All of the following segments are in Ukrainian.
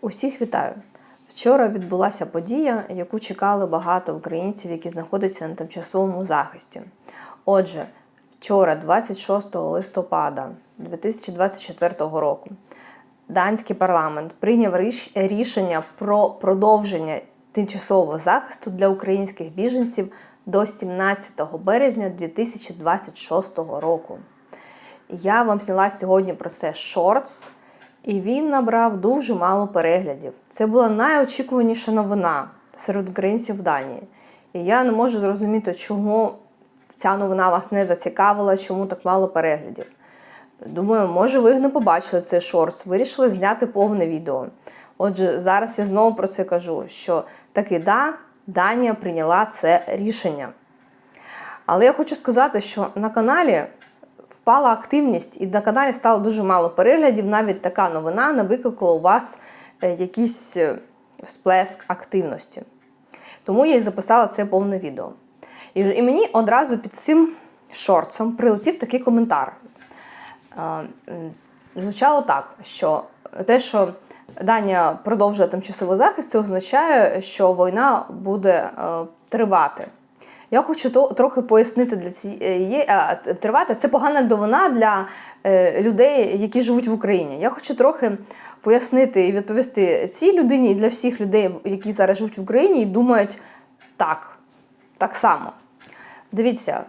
Усіх вітаю! Вчора відбулася подія, яку чекали багато українців, які знаходяться на тимчасовому захисті. Отже, вчора, 26 листопада 2024 року, данський парламент прийняв рішення про продовження тимчасового захисту для українських біженців до 17 березня 2026 року. Я вам зняла сьогодні про це шортс, і він набрав дуже мало переглядів. Це була найочікуваніша новина серед українців в Данії. І я не можу зрозуміти, чому ця новина вас не зацікавила, чому так мало переглядів. Думаю, може, ви не побачили цей шортс, вирішили зняти повне відео. Отже, зараз я знову про це кажу: що таки да, Данія прийняла це рішення. Але я хочу сказати, що на каналі впала активність, і на каналі стало дуже мало переглядів. Навіть така новина не викликала у вас е, якийсь е, всплеск активності. Тому я і записала це повне відео. І, мені одразу під цим шорцом прилетів такий коментар. Е, Звучало так, що те, що Данія продовжує тимчасовий захист, це означає, що війна буде тривати. Я хочу то, трохи пояснити для цієї а, тривати. Це погана новина для е, людей, які живуть в Україні. Я хочу трохи пояснити і відповісти цій людині і для всіх людей, які зараз живуть в Україні і думають так, так само. Дивіться,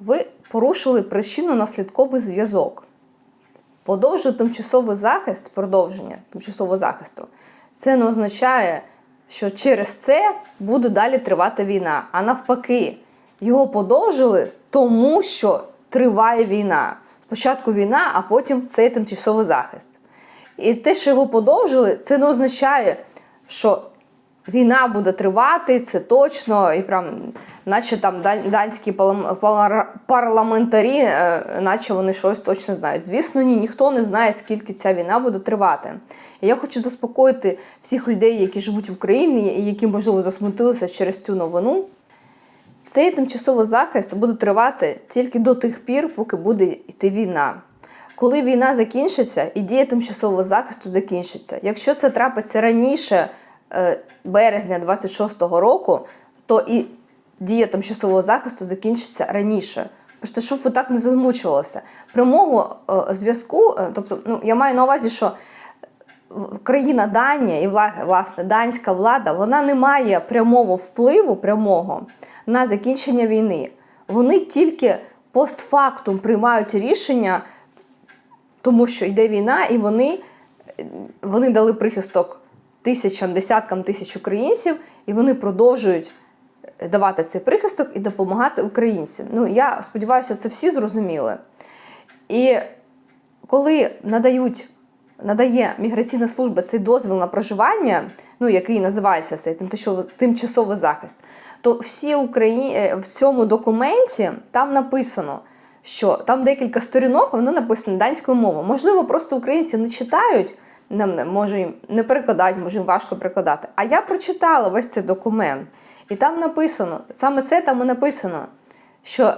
ви порушили причинно-наслідковий зв'язок. Подовжити тимчасовий захист, продовження тимчасового захисту, це не означає, що через це буде далі тривати війна. А навпаки, його подовжили, тому що триває війна. Спочатку війна, а потім цей тимчасовий захист. І те, що його подовжили, це не означає, що війна буде тривати, це точно, і прям, наче там дан- данські парламентарі, е, наче вони щось точно знають. Звісно, ні, ніхто не знає, скільки ця війна буде тривати. І я хочу заспокоїти всіх людей, які живуть в Україні і які, можливо, засмутилися через цю новину. Цей тимчасовий захист буде тривати тільки до тих пір, поки буде йти війна. Коли війна закінчиться, і дія тимчасового захисту закінчиться. Якщо це трапиться раніше е, березня 26-го року, то і дія тимчасового захисту закінчиться раніше. Просто щоб ви так не замучувалися. Прямого е, зв'язку, е, тобто, ну я маю на увазі, що країна Данія і власне данська влада вона не має прямого впливу прямого на закінчення війни. Вони тільки постфактум приймають рішення, тому що йде війна, і вони, е, вони дали прихисток тисячам, десяткам тисяч українців, і вони продовжують е, давати цей прихисток і допомагати українцям. Ну я сподіваюся, це всі зрозуміли. І коли надають, надає міграційна служба цей дозвіл на проживання, ну який називається цей тимчасовий, захист, то всі Украї... е, в цьому документі там написано, що там декілька сторінок, воно написано данською мовою. Можливо, просто українці не читають, нам може їм не перекладають, може їм важко перекладати. А я прочитала весь цей документ, і там написано, саме це там і написано, що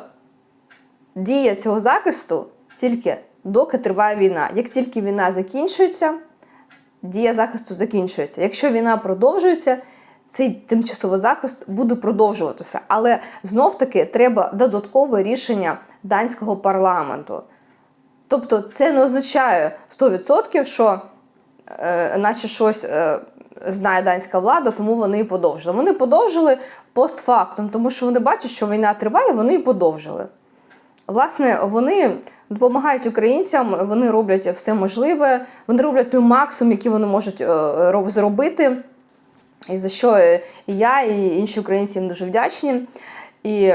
дія цього захисту тільки доки триває війна. Як тільки війна закінчується, дія захисту закінчується. Якщо війна продовжується, цей тимчасовий захист буде продовжуватися. Але знов таки треба додаткове рішення данського парламенту. Тобто це не означає 100%, що наче щось е, знає данська влада, тому вони і подовжили. Вони подовжили постфактум, тому що вони бачать, що війна триває, вони і подовжили. Власне, вони допомагають українцям, вони роблять все можливе, вони роблять той максимум, який вони можуть е, зробити. І за що е, і я, і інші українці їм дуже вдячні. І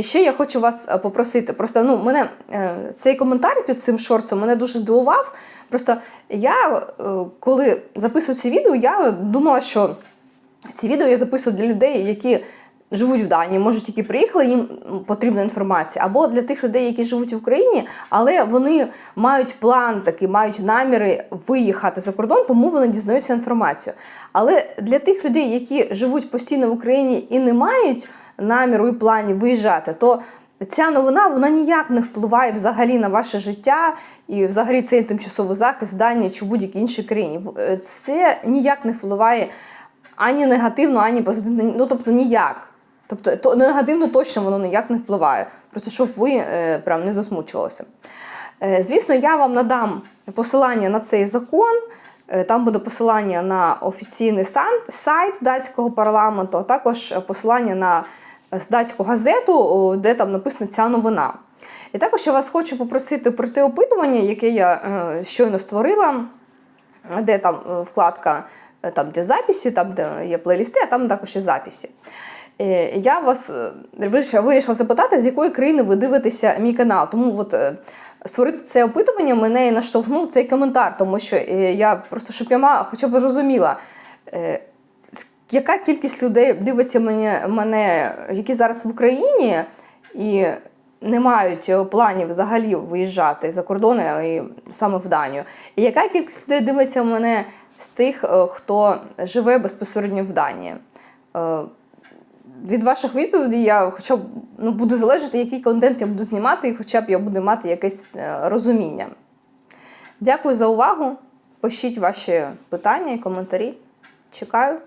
ще я хочу вас е, попросити. Просто ну, мене е, цей коментар під цим шорцем мене дуже здивував. Просто я, е, коли записую ці відео, я думала, що ці відео я записую для людей, які живуть в Данії, може тільки приїхали, їм потрібна інформація, або для тих людей, які живуть в Україні, але вони мають план такий, мають наміри виїхати за кордон, тому вони дізнаються інформацію. Але для тих людей, які живуть постійно в Україні і не мають наміру і планів виїжджати, то ця новина вона ніяк не впливає взагалі на ваше життя і взагалі цей тимчасовий захист в Данії чи будь-якій іншій країні. Е, Це ніяк не впливає ані негативно, ані позитивно. Ну тобто ніяк. Тобто то негативно точно воно ніяк не впливає. Просто щоб ви е, прям не засмучувалися. Е, звісно, я вам надам посилання на цей закон. Е, Там буде посилання на офіційний сайт датського парламенту, а також посилання на е, датську газету, де там написана ця новина. І також я вас хочу попросити про те опитування, яке я е, щойно створила, де там вкладка, там, де записи, там, де є плейлісти, а там також є записи. Е, Я вас е, вирішила, запитати, з якої країни ви дивитеся мій канал. Тому от е, створити це опитування мене і наштовхнув цей коментар, тому що я просто щоб я хоча б розуміла. е, Яка кількість людей дивиться мене, мене, які зараз в Україні і не мають планів взагалі виїжджати за кордони і саме в Данію? І яка кількість людей дивиться мене з тих, хто живе безпосередньо в Данії? Від ваших відповідей я хоча б ну, буду залежати, який контент я буду знімати, і хоча б я буду мати якесь е, розуміння. Дякую за увагу. Пишіть ваші питання і коментарі. Чекаю.